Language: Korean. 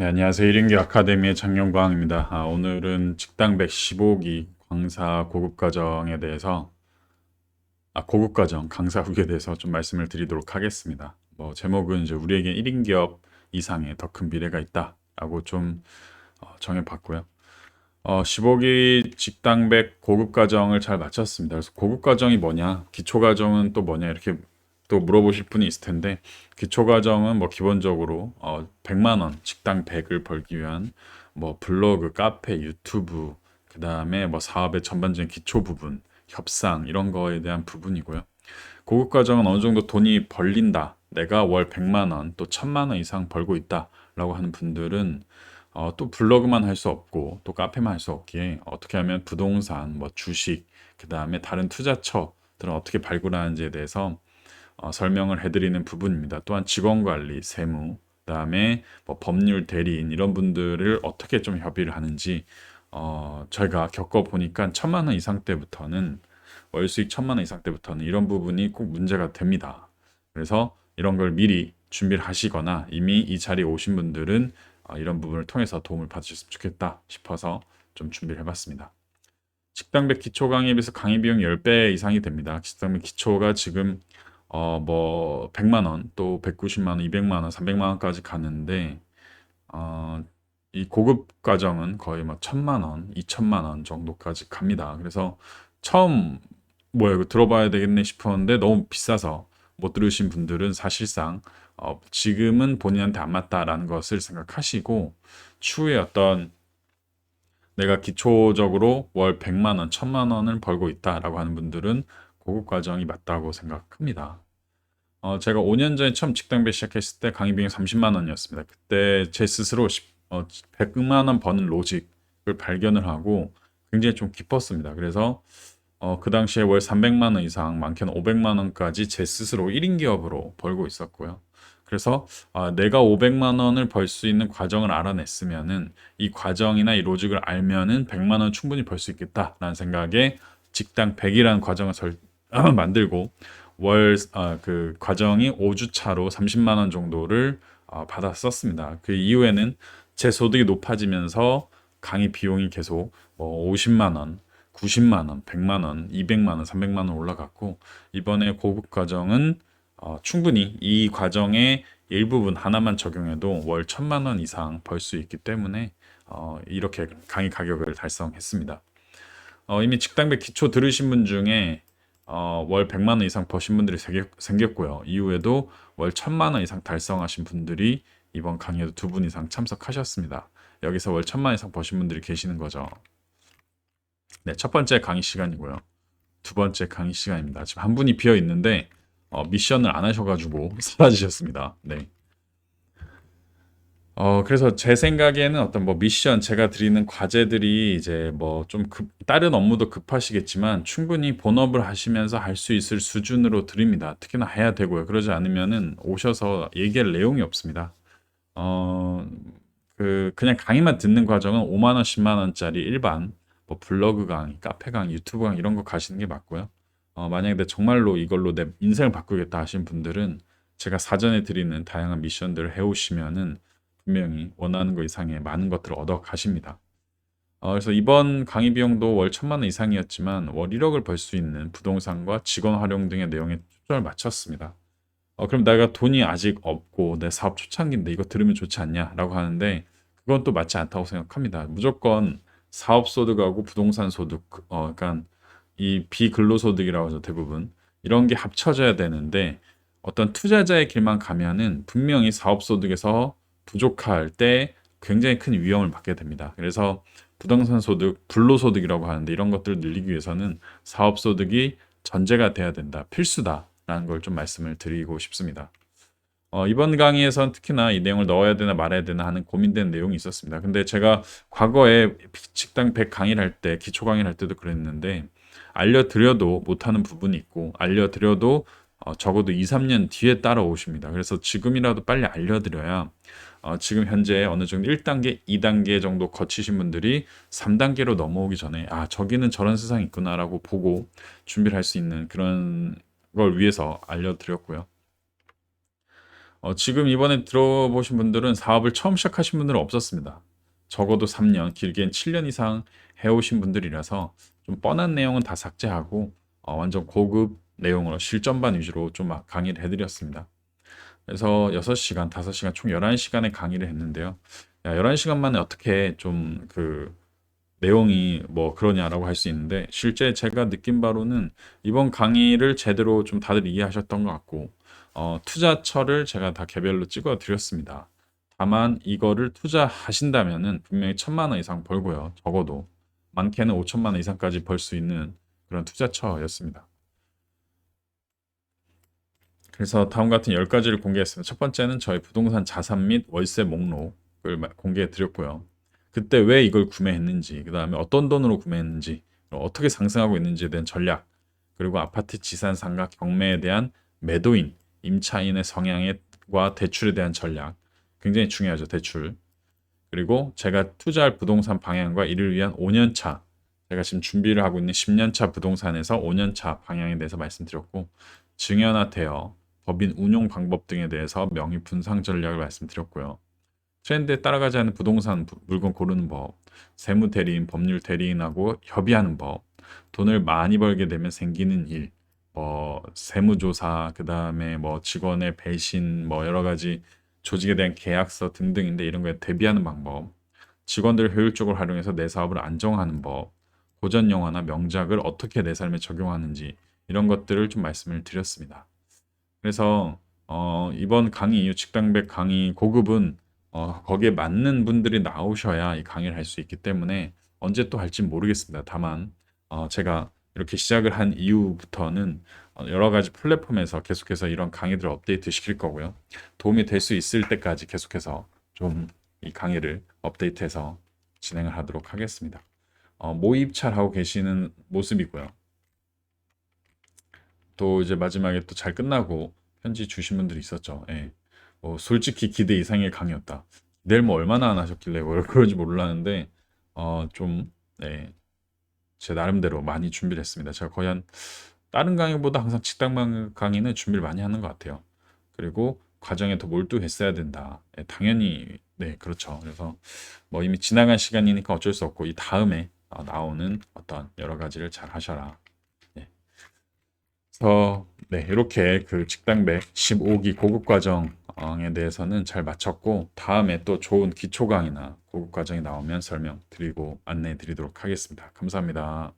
네, 안녕하세요. 1인기 아카데미의 장영광입니다. 아, 오늘은 직당 115기 강사 고급 과정에 대해서 아, 고급 과정 강사 후기에 대해서 좀 말씀을 드리도록 하겠습니다. 뭐 제목은 이제 우리에게 1인 기업 이상의 더 큰 미래가 있다라고 좀 어, 정해봤고요. 어, 15기 직당 100 고급 과정을 잘 마쳤습니다. 그래서 고급 과정이 뭐냐, 기초 과정은 또 뭐냐 이렇게 또 물어보실 분이 있을 텐데 기초 과정은 뭐 기본적으로 어 100만 원 직당 100을 벌기 위한 뭐 블로그, 카페, 유튜브 그다음에 뭐 사업의 전반적인 기초 부분, 협상 이런 거에 대한 부분이고요. 고급 과정은 어느 정도 돈이 벌린다. 내가 월 100만 원, 또 1000만 원 이상 벌고 있다라고 하는 분들은 어, 또 블로그만 할 수 없고 또 카페만 할 수 없기에 어떻게 하면 부동산, 뭐 주식, 그 다음에 다른 투자처들은 어떻게 발굴하는지에 대해서 어, 설명을 해드리는 부분입니다. 또한 직원 관리, 세무, 그다음에 뭐 법률 대리인 이런 분들을 어떻게 좀 협의를 하는지 어, 저희가 겪어 보니까 천만 원 이상 때부터는 월 수익 천만 원 이상 때부터는 이런 부분이 꼭 문제가 됩니다. 그래서 이런 걸 미리 준비를 하시거나 이미 이 자리에 오신 분들은 어, 이런 부분을 통해서 도움을 받으셨으면 좋겠다 싶어서 좀 준비를 해봤습니다. 식당백 기초 강의에 비해서 강의 비용 10배 이상이 됩니다. 식당백 기초가 지금 어, 뭐 100만 원, 또 190만 원, 200만 원, 300만 원까지 가는데 어, 이 고급 과정은 거의 막 1000만 원, 2000만 원 정도까지 갑니다. 그래서 처음 뭐야 이거 들어봐야 되겠네 싶었는데 너무 비싸서 못 들으신 분들은 사실상 어, 지금은 본인한테 안 맞다라는 것을 생각하시고 추후에 어떤 내가 기초적으로 월 100만 원, 1000만 원을 벌고 있다라고 하는 분들은 고급 과정이 맞다고 생각합니다. 어, 제가 5년 전에 처음 직당배 시작했을 때 강의 비용이 30만 원이었습니다. 그때 제 스스로 10, 어, 100만 원 버는 로직을 발견을 하고 굉장히 좀 기뻤습니다. 그래서 어, 그 당시에 월 300만 원 이상, 많게는 500만 원까지 제 스스로 1인 기업으로 벌고 있었고요. 그래서 아, 내가 500만 원을 벌 수 있는 과정을 알아냈으면은 이 과정이나 이 로직을 알면은 100만 원 충분히 벌 수 있겠다라는 생각에 직당 100이라는 과정을 설, 만들고 월 그 과정이 5주 차로 30만 원 정도를 어, 받아 썼습니다. 그 이후에는 제 소득이 높아지면서 강의 비용이 계속 뭐 50만 원, 90만 원, 100만 원, 200만 원, 300만 원 올라갔고 이번에 고급 과정은 어, 충분히 이 과정의 일부분 하나만 적용해도 월 1000만 원 이상 벌 수 있기 때문에 어, 이렇게 강의 가격을 달성했습니다. 어, 이미 직당배 기초 들으신 분 중에 어, 월 100만 원 이상 버신 분들이 생겼, 고요 이후에도 월 1000만 원 이상 달성하신 분들이 이번 강의에도 두 분 이상 참석하셨습니다. 여기서 월 1000만 원 이상 버신 분들이 계시는 거죠. 네, 첫 번째 강의 시간이고요. 두 번째 강의 시간입니다. 지금 한 분이 비어 있는데 어, 미션을 안 하셔가지고 사라지셨습니다. 네. 어, 그래서 제 생각에는 어떤 뭐 미션 제가 드리는 과제들이 이제 뭐 좀 급, 다른 업무도 급하시겠지만 충분히 본업을 하시면서 할 수 있을 수준으로 드립니다. 특히나 해야 되고요. 그러지 않으면은 오셔서 얘기할 내용이 없습니다. 어, 그, 그냥 강의만 듣는 과정은 5만 원, 10만 원짜리 일반 뭐 블로그 강의, 카페 강의, 유튜브 강의 이런 거 가시는 게 맞고요. 어, 만약에 내 정말로 이걸로 내 인생을 바꾸겠다 하신 분들은 제가 사전에 드리는 다양한 미션들을 해 오시면은 분명히 원하는 것 이상의 많은 것들을 얻어 가십니다. 어, 그래서 이번 강의 비용도 월 천만 원 이상이었지만 월 1억을 벌 수 있는 부동산과 직원 활용 등의 내용에 초점을 맞췄습니다. 어, 그럼 내가 돈이 아직 없고 내 사업 초창기인데 이거 들으면 좋지 않냐라고 하는데 그건 또 맞지 않다고 생각합니다. 무조건 사업 소득하고 부동산 소득, 어, 그러니까 이 비근로 소득이라고 해서 대부분 이런 게 합쳐져야 되는데 어떤 투자자의 길만 가면은 분명히 사업 소득에서 부족할 때 굉장히 큰 위험을 받게 됩니다. 그래서 부동산 소득, 불로소득이라고 하는데 이런 것들을 늘리기 위해서는 사업 소득이 전제가 돼야 된다, 필수다라는 걸 좀 말씀을 드리고 싶습니다. 어, 이번 강의에선 특히나 이 내용을 넣어야 되나 말아야 되나 하는 고민된 내용이 있었습니다. 근데 제가 과거에 식당 100 강의를 할 때, 기초 강의를 할 때도 그랬는데, 알려드려도 못하는 부분이 있고, 알려드려도 어, 적어도 2, 3년 뒤에 따라오십니다. 그래서 지금이라도 빨리 알려드려야 어, 지금 현재 어느 정도 1단계, 2단계 정도 거치신 분들이 3단계로 넘어오기 전에 아 저기는 저런 세상이 있구나라고 보고 준비를 할 수 있는 그런 걸 위해서 알려드렸고요. 어, 지금 이번에 들어보신 분들은 사업을 처음 시작하신 분들은 없었습니다. 적어도 3년, 길게는 7년 이상 해오신 분들이라서 좀 뻔한 내용은 다 삭제하고 어, 완전 고급 내용으로 실전반 위주로 좀막 강의를 해드렸습니다. 그래서 6시간, 5시간, 총 11시간의 강의를 했는데요. 야, 11시간 만에 어떻게 좀 그 내용이 뭐 그러냐라고 할 수 있는데 실제 제가 느낀 바로는 이번 강의를 제대로 좀 다들 이해하셨던 것 같고 어, 투자처를 제가 다 개별로 찍어 드렸습니다. 다만 이거를 투자하신다면은 분명히 천만 원 이상 벌고요. 적어도 많게는 5천만 원 이상까지 벌 수 있는 그런 투자처였습니다. 그래서 다음 같은 10가지를 공개했습니다. 첫 번째는 저희 부동산 자산 및 월세 목록을 마- 공개해 드렸고요. 그때 왜 이걸 구매했는지, 그 다음에 어떤 돈으로 구매했는지, 어떻게 상승하고 있는지에 대한 전략, 그리고 아파트 지산 상가 경매에 대한 매도인, 임차인의 성향과 대출에 대한 전략, 굉장히 중요하죠, 대출. 그리고 제가 투자할 부동산 방향과 이를 위한 5년차, 제가 지금 준비를 하고 있는 10년차 부동산에서 5년차 방향에 대해서 말씀드렸고, 증여나 법인 운용 방법 등에 대해서 명의 분상 전략을 말씀드렸고요. 트렌드에 따라가지 않는 부동산 부- 물건 고르는 법, 세무 대리인, 법률 대리인하고 협의하는 법, 돈을 많이 벌게 되면 생기는 일, 뭐 세무조사, 그 다음에 뭐 직원의 배신, 뭐 여러 가지 조직에 대한 계약서 등등인데 이런 거에 대비하는 방법, 직원들을 효율적으로 활용해서 내 사업을 안정하는 법, 고전 영화나 명작을 어떻게 내 삶에 적용하는지 이런 것들을 좀 말씀을 드렸습니다. 그래서 어, 이번 강의 이후 직당백 강의 고급은 어, 거기에 맞는 분들이 나오셔야 이 강의를 할 수 있기 때문에 언제 또 할지 모르겠습니다. 다만 어, 제가 이렇게 시작을 한 이후부터는 어, 여러 가지 플랫폼에서 계속해서 이런 강의들을 업데이트 시킬 거고요. 도움이 될 수 있을 때까지 계속해서 좀 이 강의를 업데이트해서 진행을 하도록 하겠습니다. 어, 모입찰하고 계시는 모습이고요. 또 이제 마지막에 또 잘 끝나고 편지 주신 분들이 있었죠. 예. 뭐 솔직히 기대 이상의 강의였다. 내일 뭐 얼마나 안 하셨길래 뭐 그런지 몰랐는데 어좀 네. 제 나름대로 많이 준비를 했습니다. 제가 거의 한 다른 강의보다 항상 직당 강의는 준비를 많이 하는 것 같아요. 그리고 과정에 더 몰두했어야 된다. 예, 당연히 네 그렇죠. 그래서 뭐 이미 지나간 시간이니까 어쩔 수 없고 이 다음에 어, 나오는 어떤 여러 가지를 잘 하셔라. 예. 그래서 네 이렇게 그 직당백 15기 고급 과정에 대해서는 잘 마쳤고 다음에 또 좋은 기초 강의나 고급 과정이 나오면 설명드리고 안내해 드리도록 하겠습니다. 감사합니다.